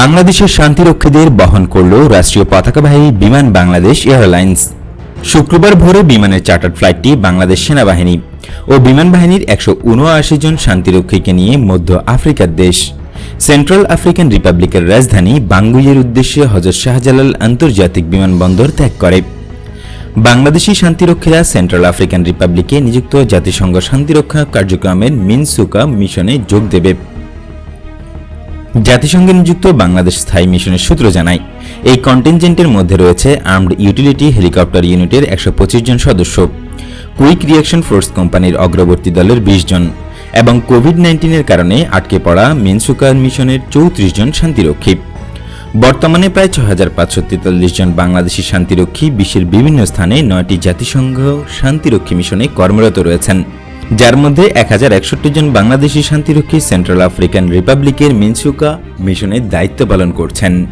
বাংলাদেশের শান্তিরক্ষীদের বহন করল রাষ্ট্রীয় পতাকাবাহী বিমান বাংলাদেশ এয়ারলাইন্স। শুক্রবার ভোরে বিমানের চার্টার ফ্লাইটটি বাংলাদেশ সেনাবাহিনী ও বিমান বাহিনীর একশো উনআশি জন শান্তিরক্ষীকে নিয়ে মধ্য আফ্রিকার দেশ। সেন্ট্রাল আফ্রিকান রিপাবলিকের রাজধানী বাঙ্গুইয়ের উদ্দেশ্যে হজরত শাহজালাল আন্তর্জাতিক বিমানবন্দর ত্যাগ করে। বাংলাদেশি শান্তিরক্ষীরা সেন্ট্রাল আফ্রিকান রিপাবলিকে নিযুক্ত জাতিসংঘ শান্তিরক্ষা কার্যক্রমের মিনসুকা মিশনে যোগ দেবে। জাতিসংঘে নিযুক্ত বাংলাদেশ স্থায়ী মিশনের সূত্র জানায়, এই কন্টিনজেন্টের মধ্যে রয়েছে আর্মড ইউটিলিটি হেলিকপ্টার ইউনিটের একশো পঁচিশ জন সদস্য, কুইক রিয়াকশন ফোর্স কোম্পানির অগ্রবর্তী দলের বিশ জন, এবং কোভিড নাইন্টিনের কারণে আটকে পড়া মিনসুকার মিশনের চৌত্রিশ জন শান্তিরক্ষী। বর্তমানে প্রায় ছ হাজার পাঁচশো তেতাল্লিশ জন বাংলাদেশি শান্তিরক্ষী বিশ্বের বিভিন্ন স্থানে নয়টি জাতিসংঘ শান্তিরক্ষী মিশনে কর্মরত রয়েছেন। যার মধ্যে এক হাজার একষট্টি জন বাংলাদেশি শান্তিরক্ষী, সেন্ট্রাল আফ্রিকান রিপাবলিকের মিনসুকা মিশনের দায়িত্ব পালন করছেন।